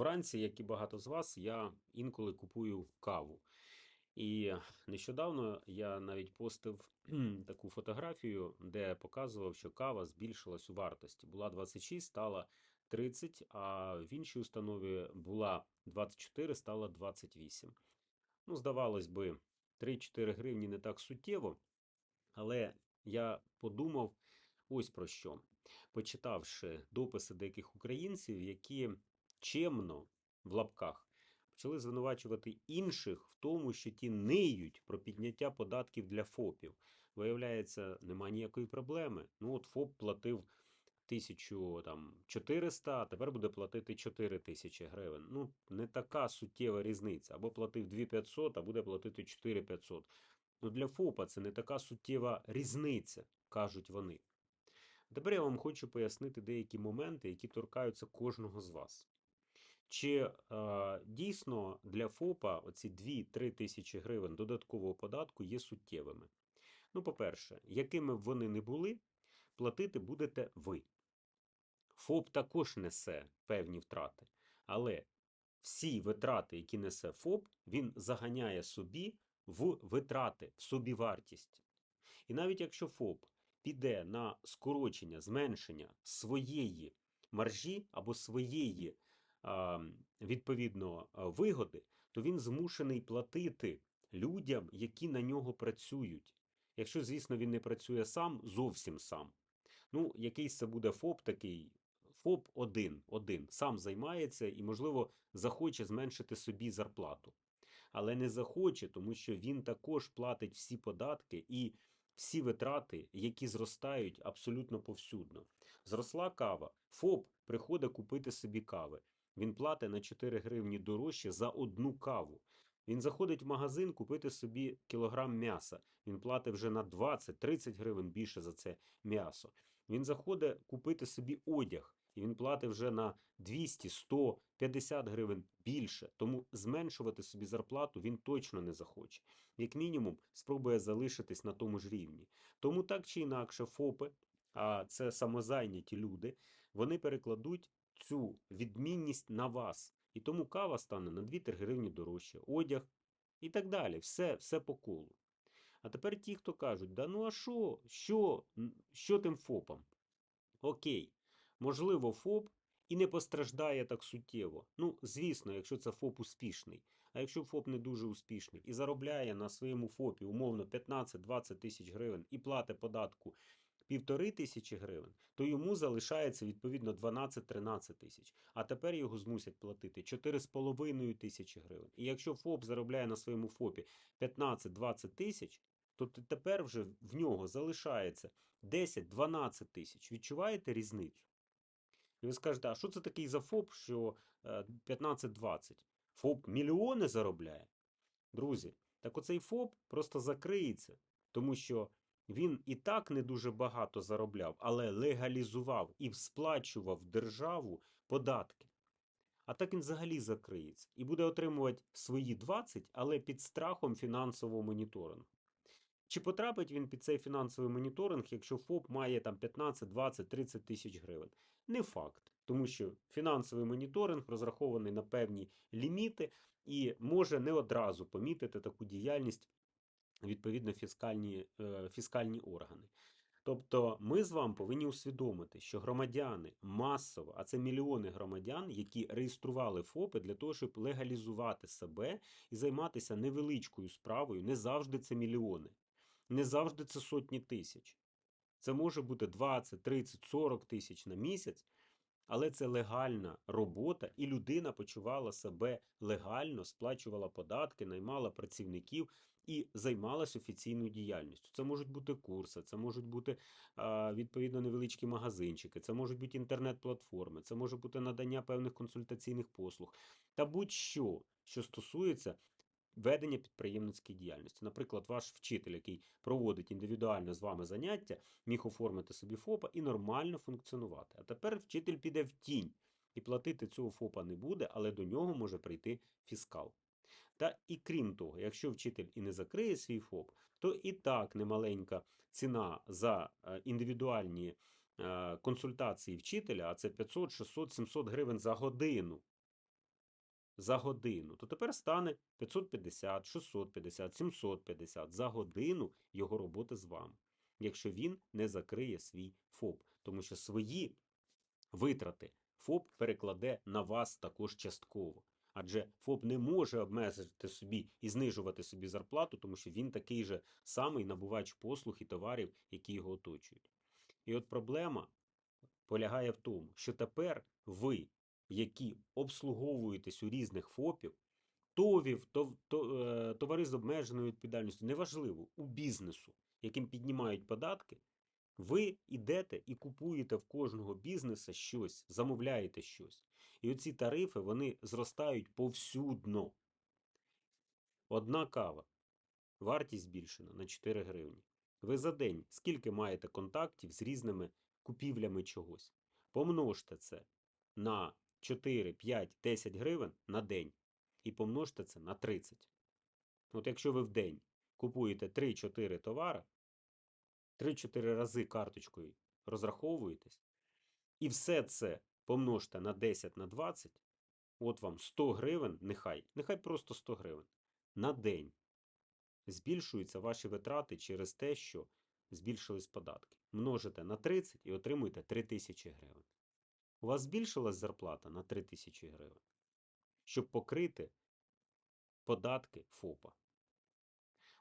Вранці, як і багато з вас, я інколи купую каву. І нещодавно я навіть постив таку фотографію, де показував, що кава збільшилась у вартості. Була 26, стала 30, а в іншій установі була 24, стала 28. Ну, здавалось би, 3-4 гривні не так суттєво, але я подумав ось про що. Почитавши дописи деяких українців, які чемно в лапках почали звинувачувати інших в тому, що ті ниють про підняття податків для ФОПів. Виявляється, нема ніякої проблеми. Ну, от ФОП платив 1400, а тепер буде платити 4 тисячі гривень. Ну, не така суттєва різниця. Або платив 2500, а буде платити 4500. Ну, для ФОПа це не така суттєва різниця, кажуть вони. Тепер я вам хочу пояснити деякі моменти, які торкаються кожного з вас. Чи е, дійсно для ФОПа оці 2-3 тисячі гривень додаткового податку є суттєвими? Ну, по-перше, якими б вони не були, платити будете ви. ФОП також несе певні втрати, але всі витрати, які несе ФОП, він заганяє собі в витрати, в собівартість. І навіть якщо ФОП піде на скорочення, зменшення своєї маржі або своєї відповідно вигоди, то він змушений платити людям, які на нього працюють. Якщо, звісно, він не працює сам, зовсім сам. Ну, якийсь це буде ФОП такий. ФОП один, один сам займається і, можливо, захоче зменшити собі зарплату. Але не захоче, тому що він також платить всі податки і всі витрати, які зростають абсолютно повсюдно. Зросла кава, ФОП приходить купити собі кави. Він платить на 4 гривні дорожче за одну каву. Він заходить в магазин купити собі кілограм м'яса. Він платить вже на 20-30 гривень більше за це м'ясо. Він заходить купити собі одяг, і він платить вже на 200, 100, 50 гривень більше. Тому зменшувати собі зарплату він точно не захоче. Як мінімум, спробує залишитись на тому ж рівні. Тому так чи інакше, ФОПи, а це самозайняті люди, вони перекладуть цю відмінність на вас. І тому кава стане на 2-3 гривні дорожче, одяг і так далі. Все, все по колу. А тепер ті, хто кажуть, да ну а що, що, що тим ФОПам? Окей, можливо, ФОП і не постраждає так суттєво. Ну, звісно, якщо це ФОП успішний. А якщо ФОП не дуже успішний і заробляє на своєму ФОПі умовно 15-20 тисяч гривень і платить податку півтори тисячі гривень, то йому залишається відповідно 12-13 тисяч. А тепер його змусять платити 4,5 тисячі гривень. І якщо ФОП заробляє на своєму ФОПі 15-20 тисяч, то тепер вже в нього залишається 10-12 тисяч. Відчуваєте різницю? І ви скажете, а що це такий за ФОП, що е, 15-20? ФОП мільйони заробляє? Друзі, так оцей ФОП просто закриється, тому що він і так не дуже багато заробляв, але легалізував і сплачував державу податки. А так він взагалі закриється і буде отримувати свої 20, але під страхом фінансового моніторингу. Чи потрапить він під цей фінансовий моніторинг, якщо ФОП має там 15, 20, 30 тисяч гривень? Не факт, тому що фінансовий моніторинг розрахований на певні ліміти і може не одразу помітити таку діяльність відповідно фіскальні, е, фіскальні органи. Тобто ми з вами повинні усвідомити, що громадяни масово, а це мільйони громадян, які реєстрували ФОПи для того, щоб легалізувати себе і займатися невеличкою справою, не завжди це мільйони, не завжди це сотні тисяч. Це може бути 20, 30, 40 тисяч на місяць, але це легальна робота, і людина почувала себе легально, сплачувала податки, наймала працівників і займалась офіційною діяльністю. Це можуть бути курси, це можуть бути відповідно невеличкі магазинчики, це можуть бути інтернет-платформи, це може бути надання певних консультаційних послуг та будь-що, що стосується ведення підприємницької діяльності. Наприклад, ваш вчитель, який проводить індивідуально з вами заняття, міг оформити собі ФОПа і нормально функціонувати. А тепер вчитель піде в тінь і платити цього ФОПа не буде, але до нього може прийти фіскал. Та і крім того, якщо вчитель і не закриє свій ФОП, то і так немаленька ціна за е, індивідуальні е, консультації вчителя, а це 500, 600, 700 гривень за годину. за годину, то тепер стане 550, 650, 750 за годину його роботи з вами, якщо він не закриє свій ФОП, тому що свої витрати ФОП перекладе на вас також частково. Адже ФОП не може обмежити собі і знижувати собі зарплату, тому що він такий же самий набувач послуг і товарів, які його оточують. І от проблема полягає в тому, що тепер ви, які обслуговуєтесь у різних ФОПів, ТОВів, тов, то, е, товари з обмеженою відповідальністю, неважливо, у бізнесу, яким піднімають податки, ви йдете і купуєте в кожного бізнеса щось, замовляєте щось. І оці тарифи вони зростають повсюдно. Одна кава. Вартість збільшена на 4 гривні. Ви за день скільки маєте контактів з різними купівлями чогось? Помножте це на 4, 5, 10 гривень на день і помножте це на 30. От якщо ви в день купуєте 3-4 товари, 3-4 рази карточкою розраховуєтесь, і все це помножте на 10 на 20, от вам 100 гривень, нехай, нехай просто 100 гривень на день. Збільшуються ваші витрати через те, що збільшились податки. Множите на 30 і отримуєте 3000 гривень. У вас збільшилась зарплата на 3000 гривень, щоб покрити податки ФОПа.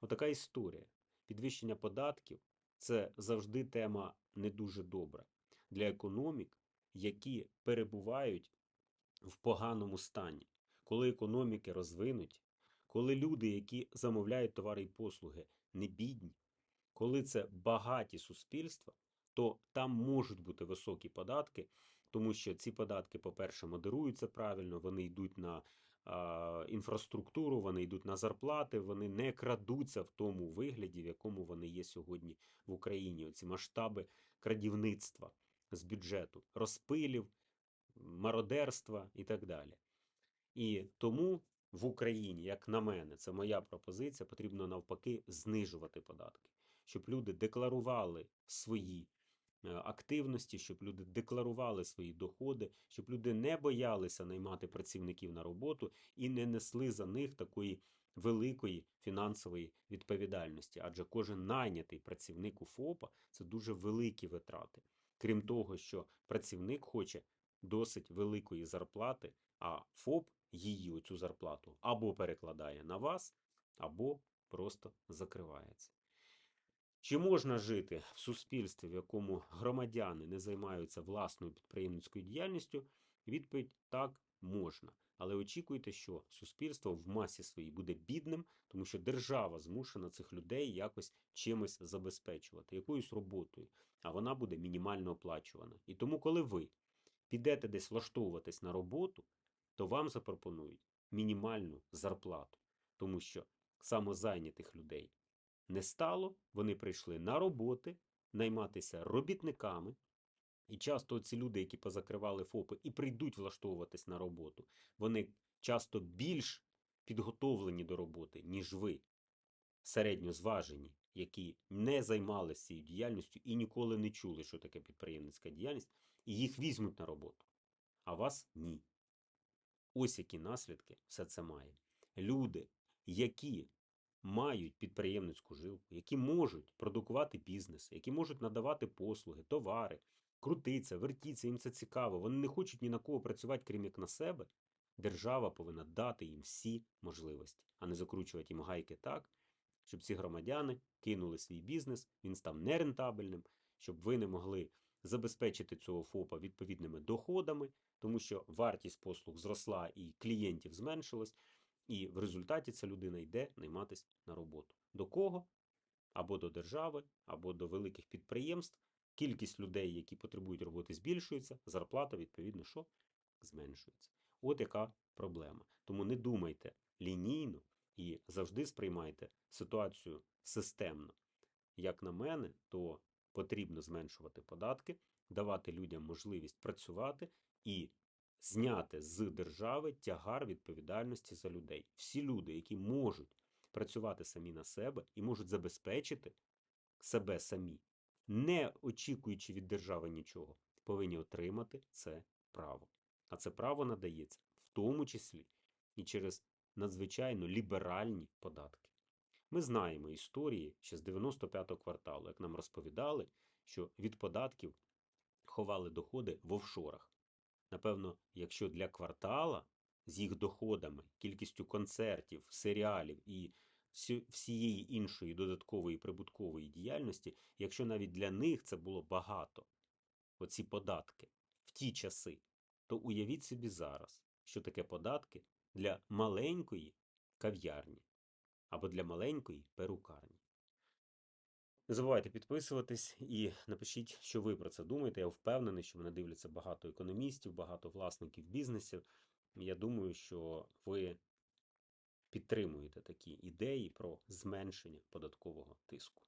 Отака історія. Підвищення податків це завжди тема не дуже добра для економік, які перебувають в поганому стані. Коли економіки розвинуті, коли люди, які замовляють товари і послуги, не бідні, коли це багаті суспільства, то там можуть бути високі податки, тому що ці податки, по-перше, модеруються правильно, вони йдуть на а, інфраструктуру, вони йдуть на зарплати, вони не крадуться в тому вигляді, в якому вони є сьогодні в Україні. Оці масштаби крадівництва з бюджету, розпилів, мародерства і так далі. І тому в Україні, як на мене, це моя пропозиція, потрібно навпаки знижувати податки, щоб люди декларували свої е, активності, щоб люди декларували свої доходи, щоб люди не боялися наймати працівників на роботу і не несли за них такої великої фінансової відповідальності. Адже кожен найнятий працівник у ФОПа це дуже великі витрати. Крім того, що працівник хоче досить великої зарплати, а ФОП її оцю зарплату або перекладає на вас, або просто закривається. Чи можна жити в суспільстві, в якому громадяни не займаються власною підприємницькою діяльністю? Відповідь так можна. Але очікуйте, що суспільство в масі своїй буде бідним, тому що держава змушена цих людей якось чимось забезпечувати, якоюсь роботою, а вона буде мінімально оплачувана. І тому, коли ви підете десь влаштовуватись на роботу, то вам запропонують мінімальну зарплату, тому що самозайнятих людей не стало, вони прийшли на роботи, найматися робітниками. І часто ці люди, які позакривали ФОПи і прийдуть влаштовуватись на роботу, вони часто більш підготовлені до роботи, ніж ви, середньозважені, які не займалися цією діяльністю і ніколи не чули, що таке підприємницька діяльність, і їх візьмуть на роботу, а вас ні. Ось які наслідки все це має. Люди, які мають підприємницьку жилку, які можуть продукувати бізнес, які можуть надавати послуги, товари, крутиться, вертіться, їм це цікаво. Вони не хочуть ні на кого працювати, крім як на себе. Держава повинна дати їм всі можливості, а не закручувати їм гайки так, щоб ці громадяни кинули свій бізнес, він став нерентабельним, щоб ви не могли забезпечити цього ФОПа відповідними доходами, тому що вартість послуг зросла і клієнтів зменшилась, і в результаті ця людина йде найматися на роботу. До кого? Або до держави, або до великих підприємств. Кількість людей, які потребують роботи, збільшується, зарплата, відповідно, що зменшується. От яка проблема. Тому не думайте лінійно і завжди сприймайте ситуацію системно. Як на мене, то потрібно зменшувати податки, давати людям можливість працювати і зняти з держави тягар відповідальності за людей. Всі люди, які можуть працювати самі на себе і можуть забезпечити себе самі, не очікуючи від держави нічого, повинні отримати це право. А це право надається в тому числі і через надзвичайно ліберальні податки. Ми знаємо історії ще з 95-го кварталу, як нам розповідали, що від податків ховали доходи в офшорах. Напевно, якщо для квартала з їх доходами, кількістю концертів, серіалів і всієї іншої додаткової прибуткової діяльності, якщо навіть для них це було багато, оці податки в ті часи, то уявіть собі зараз, що таке податки для маленької кав'ярні або для маленької перукарні. Не забувайте підписуватись і напишіть, що ви про це думаєте. Я впевнений, що мене дивляться багато економістів, багато власників бізнесів. Я думаю, що ви підтримуєте такі ідеї про зменшення податкового тиску.